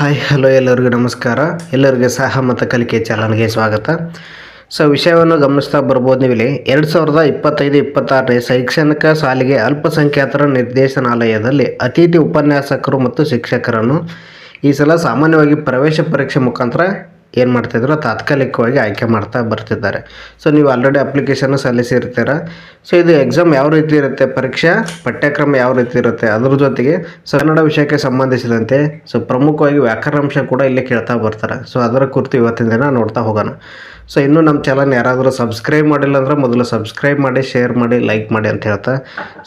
Hi hello ಎಲ್ಲರಿಗೂ ನಮಸ್ಕಾರ. ಎಲ್ಲರಿಗೆ ಸಹ ಮತ್ತು ಕಲಿಕೆ ಚಾನಲ್ಗೆ ಸ್ವಾಗತ. ಸೊ ವಿಷಯವನ್ನು ಗಮನಿಸ್ತಾ ಬರ್ಬೋದು ನೀವು ಇಲ್ಲಿ ಎರಡು ಸಾವಿರದ ಇಪ್ಪತ್ತೈದು, ಇಪ್ಪತ್ತಾರನೇ ಶೈಕ್ಷಣಿಕ ಸಾಲಿಗೆ ಅಲ್ಪಸಂಖ್ಯಾತರ ನಿರ್ದೇಶನಾಲಯದಲ್ಲಿ ಅತಿಥಿ ಉಪನ್ಯಾಸಕರು ಮತ್ತು ಶಿಕ್ಷಕರನ್ನು ಈ ಸಲ ಸಾಮಾನ್ಯವಾಗಿ ಪ್ರವೇಶ ಪರೀಕ್ಷೆ ಮುಖಾಂತರ ಏನು ಮಾಡ್ತಿದ್ರು ತಾತ್ಕಾಲಿಕವಾಗಿ ಆಯ್ಕೆ ಮಾಡ್ತಾ ಬರ್ತಿದ್ದಾರೆ. ಸೊ ನೀವು ಆಲ್ರೆಡಿ ಅಪ್ಲಿಕೇಶನ್ ಸಲ್ಲಿಸಿರ್ತೀರ. ಸೊ ಇದು ಎಕ್ಸಾಮ್ ಯಾವ ರೀತಿ ಇರುತ್ತೆ, ಪರೀಕ್ಷಾ, ಪಠ್ಯಕ್ರಮ ಯಾವ ರೀತಿ ಇರುತ್ತೆ, ಅದ್ರ ಜೊತೆಗೆ ಸೊ ಕನ್ನಡ ವಿಷಯಕ್ಕೆ ಸಂಬಂಧಿಸಿದಂತೆ ಸೊ ಪ್ರಮುಖವಾಗಿ ವ್ಯಾಕರಣಾಂಶ ಕೂಡ ಇಲ್ಲಿ ಕೇಳ್ತಾ ಬರ್ತಾರೆ. ಸೊ ಅದರ ಕುರಿತು ಇವತ್ತಿನ ದಿನ ನೋಡ್ತಾ ಹೋಗೋಣ. ಸೊ ಇನ್ನೂ ನಮ್ಮ ಚಾನಲ್ ಯಾರಾದರೂ ಸಬ್ಸ್ಕ್ರೈಬ್ ಮಾಡಿಲ್ಲ ಅಂದ್ರೆ ಮೊದಲು ಸಬ್ಸ್ಕ್ರೈಬ್ ಮಾಡಿ ಶೇರ್ ಮಾಡಿ ಲೈಕ್ ಮಾಡಿ ಅಂತ ಹೇಳ್ತಾ.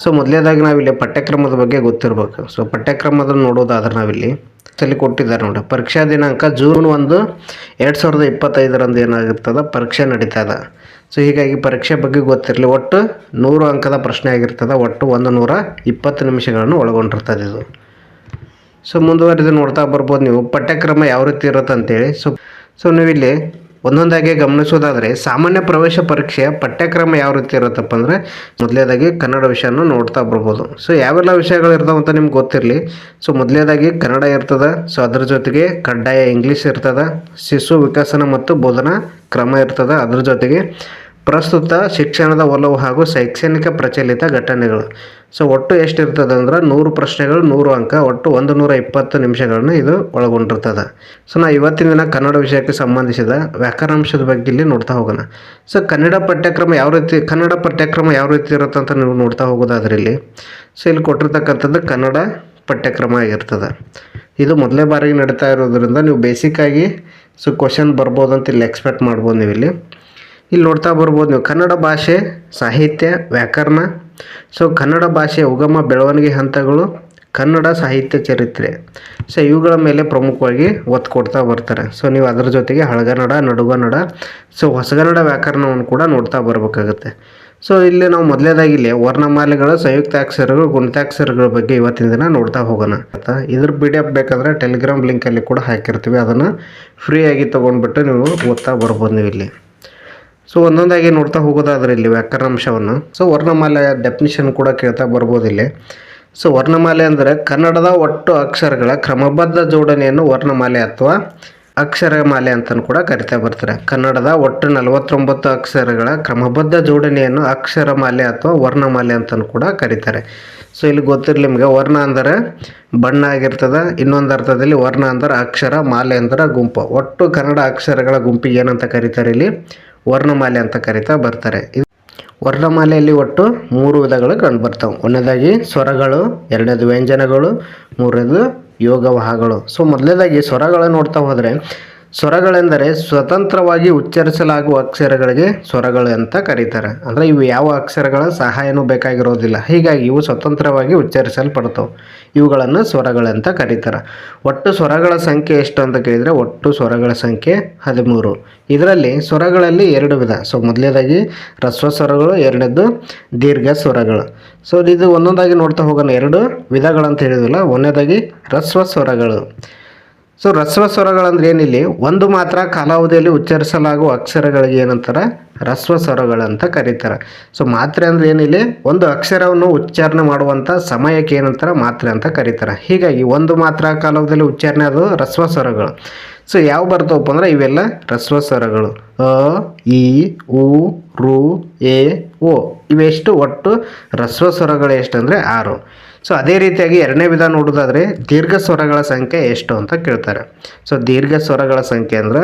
ಸೊ ಮೊದಲೇದಾಗಿ ನಾವಿಲ್ಲಿ ಪಠ್ಯಕ್ರಮದ ಬಗ್ಗೆ ಗೊತ್ತಿರಬೇಕು. ಸೊ ಪಠ್ಯಕ್ರಮದ ನೋಡೋದಾದ್ರೆ ನಾವಿಲ್ಲಿ ತಲೆ ಕೊಟ್ಟಿದ್ದಾರೆ ನೋಡಿ. ಪರೀಕ್ಷಾ ದಿನಾಂಕ ಜೂನ್ ಒಂದು, ಎರಡು ಸಾವಿರದ ಇಪ್ಪತ್ತೈದರಂದು ಏನಾಗಿರ್ತದೆ? ಪರೀಕ್ಷೆ ನಡೀತದ ಸೊ ಹೀಗಾಗಿ ಪರೀಕ್ಷೆ ಬಗ್ಗೆ ಗೊತ್ತಿರಲಿ. ಒಟ್ಟು ನೂರು ಅಂಕದ ಪ್ರಶ್ನೆ ಆಗಿರ್ತದೆ. ಒಟ್ಟು ಒಂದು ನೂರ ಇಪ್ಪತ್ತು ನಿಮಿಷಗಳನ್ನು ಒಳಗೊಂಡಿರ್ತದೆ ಇದು. ಸೊ ಮುಂದುವರೆದು ನೋಡ್ತಾ ಬರ್ಬೋದು ನೀವು. ಪಠ್ಯಕ್ರಮ ಯಾವ ರೀತಿ ಇರುತ್ತೆ ಅಂತೇಳಿ ಸೊ ಸೊ ನೀವಿಲ್ಲಿ ಒಂದೊಂದಾಗಿ ಗಮನಿಸೋದಾದರೆ ಸಾಮಾನ್ಯ ಪ್ರವೇಶ ಪರೀಕ್ಷೆಯ ಪಠ್ಯಕ್ರಮ ಯಾವ ರೀತಿ ಇರುತ್ತಪ್ಪ ಅಂದರೆ ಮೊದಲೇದಾಗಿ ಕನ್ನಡ ವಿಷಯನ ನೋಡ್ತಾ ಬರ್ಬೋದು. ಸೊ ಯಾವೆಲ್ಲ ವಿಷಯಗಳು ಇರ್ತಾವೆ ಅಂತ ನಿಮ್ಗೆ ಗೊತ್ತಿರಲಿ. ಸೊ ಮೊದಲೇದಾಗಿ ಕನ್ನಡ ಇರ್ತದೆ. ಸೊ ಅದ್ರ ಜೊತೆಗೆ ಕಡ್ಡಾಯ ಇಂಗ್ಲೀಷ್ ಇರ್ತದೆ. ಶಿಶು ವಿಕಸನ ಮತ್ತು ಬೋಧನಾ ಕ್ರಮ ಇರ್ತದೆ. ಅದ್ರ ಜೊತೆಗೆ ಪ್ರಸ್ತುತ ಶಿಕ್ಷಣದ ಒಲವು ಹಾಗೂ ಶೈಕ್ಷಣಿಕ ಪ್ರಚಲಿತ ಘಟನೆಗಳು. ಸೊ, ಒಟ್ಟು ಎಷ್ಟು ಇರ್ತದೆ ಅಂದ್ರೆ ನೂರು ಪ್ರಶ್ನೆಗಳು, ನೂರು ಅಂಕ, ಒಟ್ಟು ಒಂದು ನೂರ ಇಪ್ಪತ್ತು ನಿಮಿಷಗಳನ್ನು ಇದು ಒಳಗೊಂಡಿರ್ತದೆ. ಸೊ, ನಾ ಇವತ್ತಿನ ದಿನ ಕನ್ನಡ ವಿಷಯಕ್ಕೆ ಸಂಬಂಧಿಸಿದ ವ್ಯಾಕರಣಾಂಶದ ಬಗ್ಗೆ ಇಲ್ಲಿ ನೋಡ್ತಾ ಹೋಗೋಣ. ಸೊ, ಕನ್ನಡ ಪಠ್ಯಕ್ರಮ ಯಾವ ರೀತಿ, ಕನ್ನಡ ಪಠ್ಯಕ್ರಮ ಯಾವ ರೀತಿ ಇರುತ್ತೆ ಅಂತ ನೀವು ನೋಡ್ತಾ ಹೋಗೋದಾದ್ರೆ ಇಲ್ಲಿ. ಸೊ, ಇಲ್ಲಿ ಕೊಟ್ಟಿರ್ತಕ್ಕಂಥದ್ದು ಕನ್ನಡ ಪಠ್ಯಕ್ರಮ ಆಗಿರ್ತದೆ ಇದು ಮೊದಲೇ ಬಾರಿಗೆ ನಡೀತಾ ಇರೋದ್ರಿಂದ ನೀವು ಬೇಸಿಕ್ಕಾಗಿ ಸೊ, ಕ್ವಶನ್ ಬರ್ಬೋದು ಅಂತ ಇಲ್ಲಿ ಎಕ್ಸ್ಪೆಕ್ಟ್ ಮಾಡ್ಬೋದು ನೀವು ಇಲ್ಲಿ ಇಲ್ಲಿ ನೋಡ್ತಾ ಬರ್ಬೋದು ನೀವು ಕನ್ನಡ ಭಾಷೆ, ಸಾಹಿತ್ಯ, ವ್ಯಾಕರಣ. ಸೊ ಕನ್ನಡ ಭಾಷೆಯ ಉಗಮ, ಬೆಳವಣಿಗೆ ಹಂತಗಳು, ಕನ್ನಡ ಸಾಹಿತ್ಯ ಚರಿತ್ರೆ. ಸೊ ಇವುಗಳ ಮೇಲೆ ಪ್ರಮುಖವಾಗಿ ಒತ್ತು ಕೊಡ್ತಾ ಬರ್ತಾರೆ. ಸೊ ನೀವು ಅದರ ಜೊತೆಗೆ ಹಳಗನ್ನಡ, ನಡುಗನ್ನಡ ಸೊ ಹೊಸಗನ್ನಡ ವ್ಯಾಕರಣವನ್ನು ಕೂಡ ನೋಡ್ತಾ ಬರಬೇಕಾಗುತ್ತೆ. ಸೊ ಇಲ್ಲಿ ನಾವು ಮೊದಲೇದಾಗಿ ಇಲ್ಲಿ ವರ್ಣಮಾಲೆಗಳ, ಸಂಯುಕ್ತಾಕ್ಷರಗಳು, ಗುಣಿತಾಕ್ಷರಗಳ ಬಗ್ಗೆ ಇವತ್ತಿನ ದಿನ ನೋಡ್ತಾ ಹೋಗೋಣ. ಆಯ್ತಾ ಇದ್ರ ಪಿ ಡಿ ಎಫ್ ಬೇಕಾದರೆ ಟೆಲಿಗ್ರಾಮ್ ಲಿಂಕಲ್ಲಿ ಕೂಡ ಹಾಕಿರ್ತೀವಿ. ಅದನ್ನು ಫ್ರೀಯಾಗಿ ತೊಗೊಂಡ್ಬಿಟ್ಟು ನೀವು ಓದ್ತಾ ಬರ್ಬೋದು ನೀವು ಇಲ್ಲಿ. ಸೊ ಒಂದೊಂದಾಗಿ ನೋಡ್ತಾ ಹೋಗೋದಾದ್ರೆ ಇಲ್ಲಿ ವ್ಯಾಕರಣಾಂಶವನ್ನು. ಸೊ ವರ್ಣಮಾಲೆ ಡೆಫಿನಿಷನ್ ಕೂಡ ಕೇಳ್ತಾ ಬರ್ಬೋದು ಇಲ್ಲಿ. ಸೊ ವರ್ಣಮಾಲೆ ಅಂದರೆ ಕನ್ನಡದ ಒಟ್ಟು ಅಕ್ಷರಗಳ ಕ್ರಮಬದ್ಧ ಜೋಡಣೆಯನ್ನು ವರ್ಣಮಾಲೆ ಅಥವಾ ಅಕ್ಷರಮಾಲೆ ಅಂತಲೂ ಕೂಡ ಕರಿತಾ ಬರ್ತಾರೆ. ಕನ್ನಡದ ಒಟ್ಟು ನಲವತ್ತೊಂಬತ್ತು ಅಕ್ಷರಗಳ ಕ್ರಮಬದ್ಧ ಜೋಡಣೆಯನ್ನು ಅಕ್ಷರಮಾಲೆ ಅಥವಾ ವರ್ಣಮಾಲೆ ಅಂತಲೂ ಕೂಡ ಕರೀತಾರೆ. ಸೊ ಇಲ್ಲಿ ಗೊತ್ತಿರಲಿ ನಿಮಗೆ, ವರ್ಣ ಅಂದರೆ ಬಣ್ಣ ಆಗಿರ್ತದೆ, ಇನ್ನೊಂದು ಅರ್ಥದಲ್ಲಿ ವರ್ಣ ಅಂದ್ರೆ ಅಕ್ಷರ, ಮಾಲೆ ಅಂದ್ರೆ ಗುಂಪು. ಒಟ್ಟು ಕನ್ನಡ ಅಕ್ಷರಗಳ ಗುಂಪಿಗೆ ಏನಂತ ಕರೀತಾರೆ ಇಲ್ಲಿ? ವರ್ಣಮಾಲೆ ಅಂತ ಕರಿತಾ ಬರ್ತಾರೆ. ವರ್ಣಮಾಲೆಯಲ್ಲಿ ಒಟ್ಟು ಮೂರು ವಿಧಗಳು ಕಂಡುಬರ್ತವೆ ಒಂದನೇದಾಗಿ ಸ್ವರಗಳು, ಎರಡನೇದು ವ್ಯಂಜನಗಳು, ಮೂರನೇದು ಯೋಗವಾಹಗಳು. ಸೊ ಮೊದಲನೇದಾಗಿ ಸ್ವರಗಳು ನೋಡ್ತಾ ಹೋದರೆ ಸ್ವರಗಳೆಂದರೆ ಸ್ವತಂತ್ರವಾಗಿ ಉಚ್ಚರಿಸಲಾಗುವ ಅಕ್ಷರಗಳಿಗೆ ಸ್ವರಗಳು ಅಂತ ಕರೀತಾರೆ. ಅಂದರೆ ಇವು ಯಾವ ಅಕ್ಷರಗಳ ಸಹಾಯನೂ ಬೇಕಾಗಿರೋದಿಲ್ಲ. ಹೀಗಾಗಿ ಇವು ಸ್ವತಂತ್ರವಾಗಿ ಉಚ್ಚರಿಸಲ್ಪಡ್ತವೆ ಇವುಗಳನ್ನು ಸ್ವರಗಳಂತ ಕರೀತಾರೆ. ಒಟ್ಟು ಸ್ವರಗಳ ಸಂಖ್ಯೆ ಎಷ್ಟು ಅಂತ ಕೇಳಿದರೆ ಒಟ್ಟು ಸ್ವರಗಳ ಸಂಖ್ಯೆ ಹದಿಮೂರು. ಇದರಲ್ಲಿ ಸ್ವರಗಳಲ್ಲಿ ಎರಡು ವಿಧ. ಸೊ, ಮೊದಲನೇದಾಗಿ ರಸ್ವ ಸ್ವರಗಳು, ಎರಡನೇದು ದೀರ್ಘ ಸ್ವರಗಳು. ಸೊ, ಇದು ಒಂದೊಂದಾಗಿ ನೋಡ್ತಾ ಹೋಗೋಣ. ಎರಡು ವಿಧಗಳಂತ ಹೇಳಿದ್ವಲ್ಲ, ಒಂದನೇದಾಗಿ ರಸ್ವ ಸ್ವರಗಳು. ಸೊ ರಸ್ವ ಸ್ವರಗಳಂದ್ರೆ ಏನಿಲ್ಲಿ ಒಂದು ಮಾತ್ರ ಕಾಲಾವಧಿಯಲ್ಲಿ ಉಚ್ಚರಿಸಲಾಗುವ ಅಕ್ಷರಗಳಿಗೆ ಏನಂತಾರೆ? ರಸ್ವ ಸ್ವರಗಳಂತ ಕರೀತಾರೆ. ಸೊ ಮಾತ್ರೆ ಅಂದ್ರೆ ಏನಿಲ್ಲಿ ಒಂದು ಅಕ್ಷರವನ್ನು ಉಚ್ಚಾರಣೆ ಮಾಡುವಂಥ ಸಮಯಕ್ಕೆ ಏನಂತಾರೆ? ಮಾತ್ರೆ ಅಂತ ಕರೀತಾರೆ. ಹೀಗಾಗಿ ಒಂದು ಮಾತ್ರ ಕಾಲಾವಧಿಯಲ್ಲಿ ಉಚ್ಚಾರಣೆ ಅದು ರಸ್ವ ಸ್ವರಗಳು ಸೊ ಯಾವ ಬರ್ತಾವಪ್ಪ ಅಂದ್ರೆ ಇವೆಲ್ಲ ರಸ್ವ ಸ್ವರಗಳು ಅ, ಇ, ಉ, ರು, ಎ, ಓ. ಇವೆಷ್ಟು ಒಟ್ಟು ರಸ್ವ ಸ್ವರಗಳು ಎಷ್ಟು ಅಂದರೆ ಆರು. ಸೊ ಅದೇ ರೀತಿಯಾಗಿ ಎರಡನೇ ವಿಧ ನೋಡೋದಾದರೆ ದೀರ್ಘ ಸ್ವರಗಳ ಸಂಖ್ಯೆ ಎಷ್ಟು ಅಂತ ಕೇಳ್ತಾರೆ. ಸೊ ದೀರ್ಘ ಸ್ವರಗಳ ಸಂಖ್ಯೆ ಅಂದ್ರೆ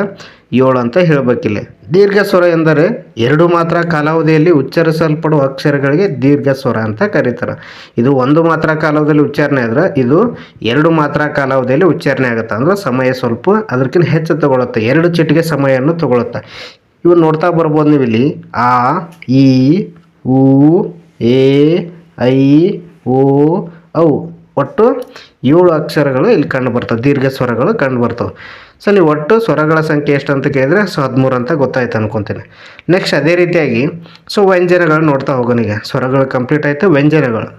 ಏಳು ಅಂತ ಹೇಳಬೇಕಿಲ್ಲ ದೀರ್ಘ ಸ್ವರ ಎಂದರೆ ಎರಡು ಮಾತ್ರ ಕಾಲಾವಧಿಯಲ್ಲಿ ಉಚ್ಚರಿಸಲ್ಪಡುವ ಅಕ್ಷರಗಳಿಗೆ ದೀರ್ಘ ಸ್ವರ ಅಂತ ಕರೀತಾರೆ. ಇದು ಒಂದು ಮಾತ್ರ ಕಾಲಾವಧಿಯಲ್ಲಿ ಉಚ್ಚಾರಣೆ ಆದರೆ ಇದು ಎರಡು ಮಾತ್ರ ಕಾಲಾವಧಿಯಲ್ಲಿ ಉಚ್ಚಾರಣೆ ಆಗುತ್ತೆ. ಅಂದ್ರೆ ಸಮಯ ಸ್ವಲ್ಪ ಅದಕ್ಕಿಂತ ಹೆಚ್ಚು ತಗೊಳುತ್ತೆ. ಎರಡು ಚಿಟಿಗೆ ಸಮಯವನ್ನು ತಗೊಳುತ್ತೆ. ಇವು ನೋಡ್ತಾ ಬರ್ಬೋದು ನೀವು ಇಲ್ಲಿ ಆ ಇ ಉ, ಎ, ಐ ಓ ಅವು ಒಟ್ಟು ಏಳು ಅಕ್ಷರಗಳು ಇಲ್ಲಿ ಕಂಡು ಬರ್ತವೆ. ದೀರ್ಘ ಸ್ವರಗಳು ಕಂಡು ಬರ್ತವೆ. ಸೊ ನೀವು ಒಟ್ಟು ಸ್ವರಗಳ ಸಂಖ್ಯೆ ಎಷ್ಟು ಅಂತ ಕೇಳಿದ್ರೆ ಸೊ ಹದಿಮೂರು ಅಂತ ಗೊತ್ತಾಯ್ತು ಅನ್ಕೊತೀನಿ. ನೆಕ್ಸ್ಟ್ ಅದೇ ರೀತಿಯಾಗಿ ಸೊ ವ್ಯಂಜನಗಳು ನೋಡ್ತಾ ಹೋಗೋನಿಗೆ ಸ್ವರಗಳು ಕಂಪ್ಲೀಟ್ ಆಯಿತು, ವ್ಯಂಜನಗಳು.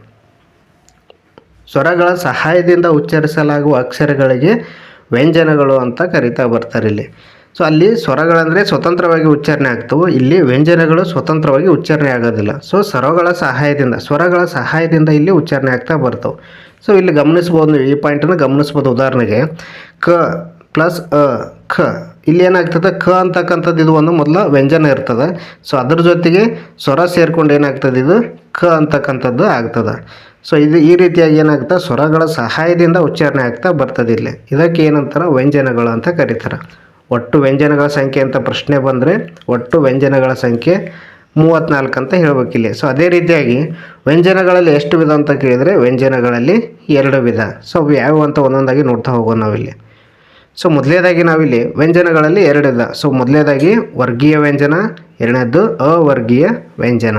ಸ್ವರಗಳ ಸಹಾಯದಿಂದ ಉಚ್ಚರಿಸಲಾಗುವ ಅಕ್ಷರಗಳಿಗೆ ವ್ಯಂಜನಗಳು ಅಂತ ಕರಿತಾ ಬರ್ತಾರೆ ಇಲ್ಲಿ. ಸೊ ಅಲ್ಲಿ ಸ್ವರಗಳಂದರೆ ಸ್ವತಂತ್ರವಾಗಿ ಉಚ್ಚಾರಣೆ ಆಗ್ತವೆ. ಇಲ್ಲಿ ವ್ಯಂಜನಗಳು ಸ್ವತಂತ್ರವಾಗಿ ಉಚ್ಚಾರಣೆ ಆಗೋದಿಲ್ಲ. ಸೊ ಸ್ವರಗಳ ಸಹಾಯದಿಂದ ಸ್ವರಗಳ ಸಹಾಯದಿಂದ ಇಲ್ಲಿ ಉಚ್ಚಾರಣೆ ಆಗ್ತಾ ಬರ್ತವೆ. ಸೊ ಇಲ್ಲಿ ಗಮನಿಸ್ಬೋದು ಈ ಪಾಯಿಂಟನ್ನು ಗಮನಿಸ್ಬೋದು ಉದಾಹರಣೆಗೆ. ಕ ಪ್ಲಸ್ ಅ ಖ. ಇಲ್ಲಿ ಏನಾಗ್ತದೆ? ಕ ಅಂತಕ್ಕಂಥದ್ದು ಇದು ಒಂದು ಮೊದಲ ವ್ಯಂಜನ ಇರ್ತದೆ. ಸೊ ಅದ್ರ ಜೊತೆಗೆ ಸ್ವರ ಸೇರ್ಕೊಂಡು ಏನಾಗ್ತದೆ ಇದು? ಕ ಅಂತಕ್ಕಂಥದ್ದು ಆಗ್ತದೆ. ಸೊ ಇದು ಈ ರೀತಿಯಾಗಿ ಏನಾಗ್ತದೆ? ಸ್ವರಗಳ ಸಹಾಯದಿಂದ ಉಚ್ಚಾರಣೆ ಆಗ್ತಾ ಬರ್ತದೆ ಇಲ್ಲಿ ಇದಕ್ಕೆ ಏನಂತಾರೆ? ವ್ಯಂಜನಗಳು ಅಂತ ಕರೀತಾರೆ. ಒಟ್ಟು ವ್ಯಂಜನಗಳ ಸಂಖ್ಯೆ ಅಂತ ಪ್ರಶ್ನೆ ಬಂದರೆ ಒಟ್ಟು ವ್ಯಂಜನಗಳ ಸಂಖ್ಯೆ ಮೂವತ್ತ್ನಾಲ್ಕು ಅಂತ ಹೇಳಬೇಕಿಲ್ಲ ಸೊ ಅದೇ ರೀತಿಯಾಗಿ ವ್ಯಂಜನಗಳಲ್ಲಿ ಎಷ್ಟು ವಿಧ ಅಂತ ಕೇಳಿದರೆ ವ್ಯಂಜನಗಳಲ್ಲಿ ಎರಡು ವಿಧ. ಸೊ ಅವು ಯಾವ ಅಂತ ಒಂದೊಂದಾಗಿ ನೋಡ್ತಾ ಹೋಗೋಣ ನಾವಿಲ್ಲಿ. ಸೊ ಮೊದಲೇದಾಗಿ ನಾವಿಲ್ಲಿ ವ್ಯಂಜನಗಳಲ್ಲಿ ಎರಡು ವಿಧ. ಸೊ ಮೊದಲೇದಾಗಿ ವರ್ಗೀಯ ವ್ಯಂಜನ, ಎರಡನೇದ್ದು ಅವರ್ಗೀಯ ವ್ಯಂಜನ.